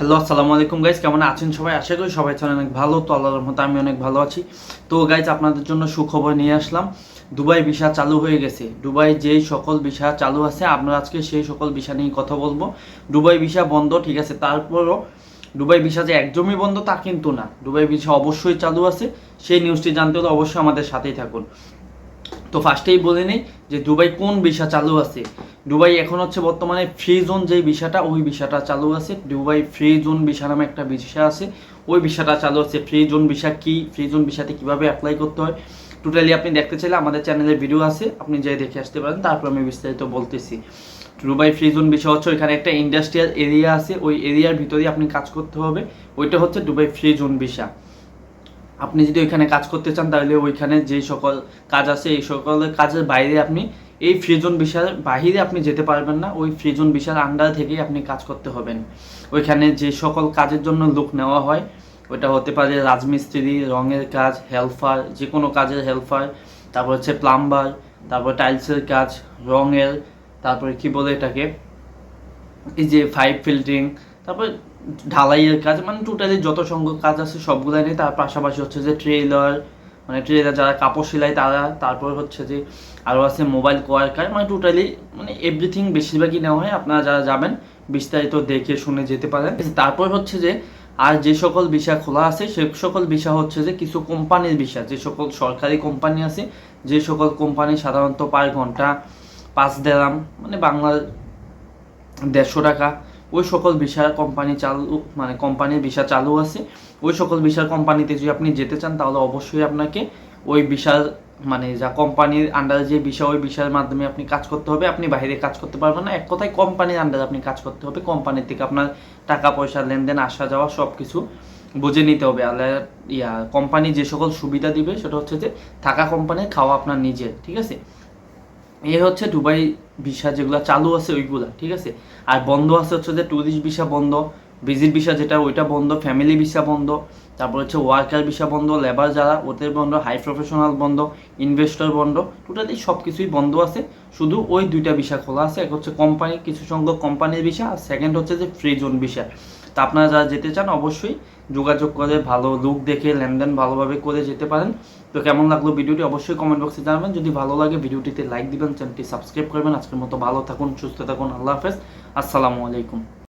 Hello, আসসালামু আলাইকুম guys কেমন আছেন সবাই? আশা করি সবাই আছেন অনেক ভালো, তো আল্লাহর রহমতে আমি অনেক ভালো আছি। তো গাইজ আপনাদের জন্য সুখবর নিয়ে আসলাম। দুবাই ভিসা চালু হয়ে গেছে। দুবাই যেই সকল ভিসা চালু আছে, আমরা আজকে সেই সকল ভিসা নিয়ে কথা বলব। দুবাই ভিসা বন্ধ, ঠিক আছে, তারপরও দুবাই ভিসা যে একদমই বন্ধ তা কিন্তু না। দুবাই ভিসা অবশ্যই চালু আছে। সেই নিউজটি জানতে হলে অবশ্যই আমাদের সাথেই থাকুন। তো ফার্স্টেই বলে নিই যে দুবাই কোন ভিসা চালু আছে। দুবাই এখন হচ্ছে বর্তমানে ফ্রি জোন যেই ভিসাটা, ওই ভিসাটা চালু আছে। দুবাই ফ্রি জোন ভিসা নামে একটা ভিসা আছে। ওই ভিসাটা চালু আছে। ফ্রি জোন ভিসা কি? ফ্রি জোন ভিসাতে কীভাবে অ্যাপ্লাই করতে হয়? টোটালি আপনি দেখতে চাইলে আমাদের চ্যানেলে ভিডিও আছে। আপনি যাই দেখে আসতে পারেন। তারপর আমি বিস্তারিত বলতেছি। দুবাই ফ্রি জোন বিষয় হচ্ছে ওইখানে একটা ইন্ডাস্ট্রিয়াল এরিয়া আছে। ওই এরিয়ার ভিতরেই আপনি কাজ করতে হবে। ওইটা হচ্ছে দুবাই ফ্রি জোন ভিসা। আপনি যদি ওইখানে কাজ করতে চান, তাহলে ওইখানে যে সকল কাজ আছে, এই সকল কাজের বাইরে আপনি এই ফ্রিজোন বিষয়ের বাহিরে আপনি যেতে পারবেন না, ওই ফ্রিজোন বিষয়ের আন্ডার থেকেই আপনি কাজ করতে হবেন। ওইখানে যে সকল কাজের জন্য লোক নেওয়া হয়, ওইটা হতে পারে রাজমিস্ত্রি, রঙের কাজ হেল্পার যে কোনো কাজের হেল্পার তারপর হচ্ছে প্লাম্বার তারপর টাইলসের কাজ, রঙের, তারপরে কি বলে এটাকে? এই যে ফাইভ ফিল্টিং তারপর ঢালাইয়ের কাজ মানে টোটালি যত সংখ্যক কাজ আছে সবগুলো নিয়ে তার পাশাপাশি হচ্ছে যে ট্রেলার মানে ট্রেলার যারা কাপড় সেলাই, তারা তারপর হচ্ছে যে আরও আছে মোবাইল কোয়ার্কার মানে টোটালি মানে এভরিথিং বেশিরভাগই নেওয়া হয়, আপনারা যারা যাবেন, বিস্তারিত দেখে শুনে যেতে পারেন। তারপর হচ্ছে যে, আর যে সকল বিষয় খোলা আছে, সে সকল বিষয় হচ্ছে যে কিছু কোম্পানির বিষয় যে সকল সরকারি কোম্পানি আছে, যে সকল কোম্পানি সাধারণত পার ঘণ্টা পাঁচ দেড়াম মানে বাংলার দেড়শো টাকা ওই সকল বিষয় কোম্পানি চালু মানে কোম্পানির বিষয় চালু আছে। ওই সকল বিষয় কোম্পানিতে যদি আপনি যেতে চান, তাহলে অবশ্যই আপনাকে ওই বিষয় মানে যা কোম্পানির আন্ডারে যে বিষয় ওই বিষয়ের মাধ্যমে আপনি কাজ করতে হবে। আপনি বাইরে কাজ করতে পারবেন না। এক কথায় কোম্পানির আন্ডারে আপনি কাজ করতে হবে। কোম্পানির থেকে আপনার টাকা, পয়সা, লেনদেন, আসা যাওয়া সব কিছু বুঝে নিতে হবে। আর, ইয়া কোম্পানি যে সকল সুবিধা দিবে, সেটা হচ্ছে যে, থাকা কোম্পানির খাওয়া আপনার নিজের, ঠিক আছে? এ হচ্ছে দুবাই ভিসা যেগুলো চালু আছে ওইগুলা, ঠিক আছে? আর বন্ধ আছে হচ্ছে যে ট্যুরিস্ট ভিসা বন্ধ ভিজিট ভিসা যেটা, ওইটা বন্ধ ফ্যামিলি ভিসা বন্ধ, তারপর হচ্ছে ওয়ার্কার ভিসা বন্ধ লেবার যারা, ওদের বন্ধ হাই প্রফেশনাল বন্ধ ইনভেস্টর বন্ধ টোটালি সব কিছুই বন্ধ আছে। শুধু ওই দুইটা ভিসা খোলা আছে, এক হচ্ছে কোম্পানি কিছু সংখ্যক কোম্পানির ভিসা আর সেকেন্ড হচ্ছে যে ফ্রি জোন ভিসা তা আপনারা যারা যেতে চান, অবশ্যই যোগাযোগ করে, ভালো লুক দেখে, লেনদেন ভালোভাবে করে যেতে পারেন। তো কেমন লাগল ভিডিওটি অবশ্যই কমেন্ট বক্সে জানাবেন। যদি ভালো লাগে ভিডিওটিতে লাইক দিবেন চ্যানেলটি সাবস্ক্রাইব করবেন। আজকের মতো ভালো থাকুন, সুস্থ থাকুন, আল্লাহ হাফেজ। আসসালামু আলাইকুম।